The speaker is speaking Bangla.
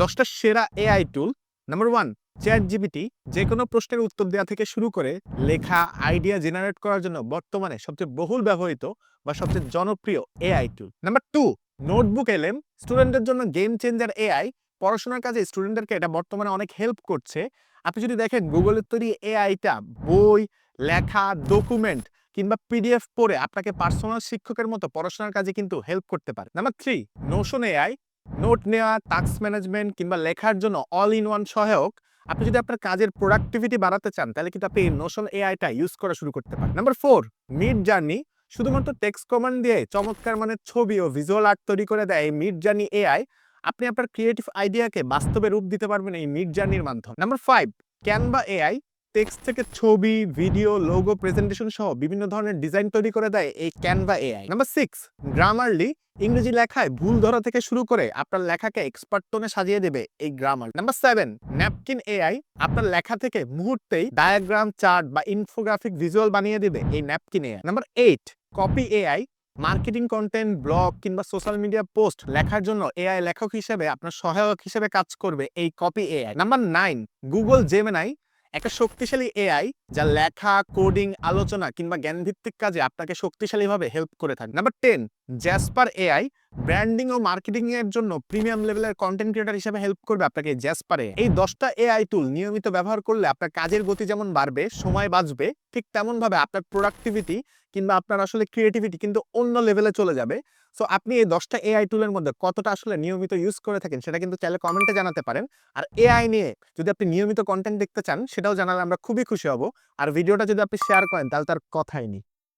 দশটা সেরা AI tool number one ChatGPT যে কোনো প্রশ্নের উত্তর দেওয়া থেকে শুরু করে লেখা আইডিয়া জেনারেট করার জন্য বর্তমানে সবচেয়ে বহুল ব্যবহৃত বা সবচেয়ে জনপ্রিয় AI tool number two NotebookLM স্টুডেন্টের জন্য গেম চেঞ্জার এআই পড়াশোনার কাজে স্টুডেন্টদেরকে এটা বর্তমানে অনেক হেল্প করছে। আপনি যদি দেখেন গুগলের তৈরি এআইটা বই, লেখা ডকুমেন্ট কিংবা পিডিএফ পড়ে আপনাকে পার্সোনাল শিক্ষকের মতো পড়াশোনার কাজে কিন্তু হেল্প করতে পারে। Number three Notion AI note নেওয়া টাস্ক ম্যানেজমেন্ট কিংবা লেখার জন্য অল ইন ওয়ান সহায়ক, আপনি যদি আপনার কাজের প্রোডাক্টিভিটি বাড়াতে চান, তাহলে কিন্তু আপনি এই নোশন এআইটা ইউজ করা শুরু করতে পারেন। নাম্বার ফোর মিড জার্নি শুধুমাত্র টেক্সট কমান্ড দিয়ে চমৎকার মানের ছবি ও ভিজুয়াল আর্ট তৈরি করে দেয় এই মিড জার্নি এআই আপনি আপনার ক্রিয়েটিভ আইডিয়াকে বাস্তবে রূপ দিতে পারবেন এই মিড জার্নির মাধ্যমে। Number five Canva AI text থেকে ছবি, ভিডিও লোগো প্রেজেন্টেশন সহ বিভিন্ন ধরনের ডিজাইন তৈরি করে দেয় এই Canva AI number six Grammarly ইংরেজি লেখায় ভুল ধরা থেকে শুরু করে আপনার লেখাকে এক্সপার্ট টোনে সাজিয়ে দেবে এই grammar number seven napkin AI আপনার লেখা থেকে মুহূর্তেই ডায়াগ্রাম চার্ট বা ইনফোগ্রাফিক ভিজুয়াল বানিয়ে দেবে এই Napkin AI number eight Copy AI marketing content blog কিংবা সোশ্যাল মিডিয়া পোস্ট লেখার জন্য এআই লেখক হিসেবে আপনার সহায়ক হিসেবে কাজ করবে এই Copy AI number nine Google Gemini একটা শক্তিশালী এআই যা লেখা কোডিং আলোচনা কিংবা জ্ঞানভিত্তিক কাজে আপনাকে শক্তিশালীভাবে হেল্প করে থাকে। Number ten Jasper AI branding ও মার্কেটিং এর জন্য প্রিমিয়াম লেভেলের কন্টেন্ট ক্রিয়েটার হিসেবে হেল্প করবে আপনাকে জ্যাসপারে এই দশটা এআই টুল নিয়মিত ব্যবহার করলে আপনার কাজের গতি যেমন বাড়বে, সময় বাঁচবে, ঠিক তেমন ভাবে আপনার প্রোডাক্টিভিটি কিংবা আপনার আসলে ক্রিয়েটিভিটি কিন্তু অন্য লেভেলে চলে যাবে। সো আপনি এই দশটা এআই টুলের মধ্যে কতটা আসলে নিয়মিত ইউজ করে থাকেন সেটা কিন্তু চাইলে কমেন্টে জানাতে পারেন। আর এআই নিয়ে যদি আপনি নিয়মিত কন্টেন্ট দেখতে চান, সেটাও জানালে আমরা খুবই খুশি হব। আর ভিডিওটা যদি আপনি শেয়ার করেন, তাহলে তার কথাই নেই।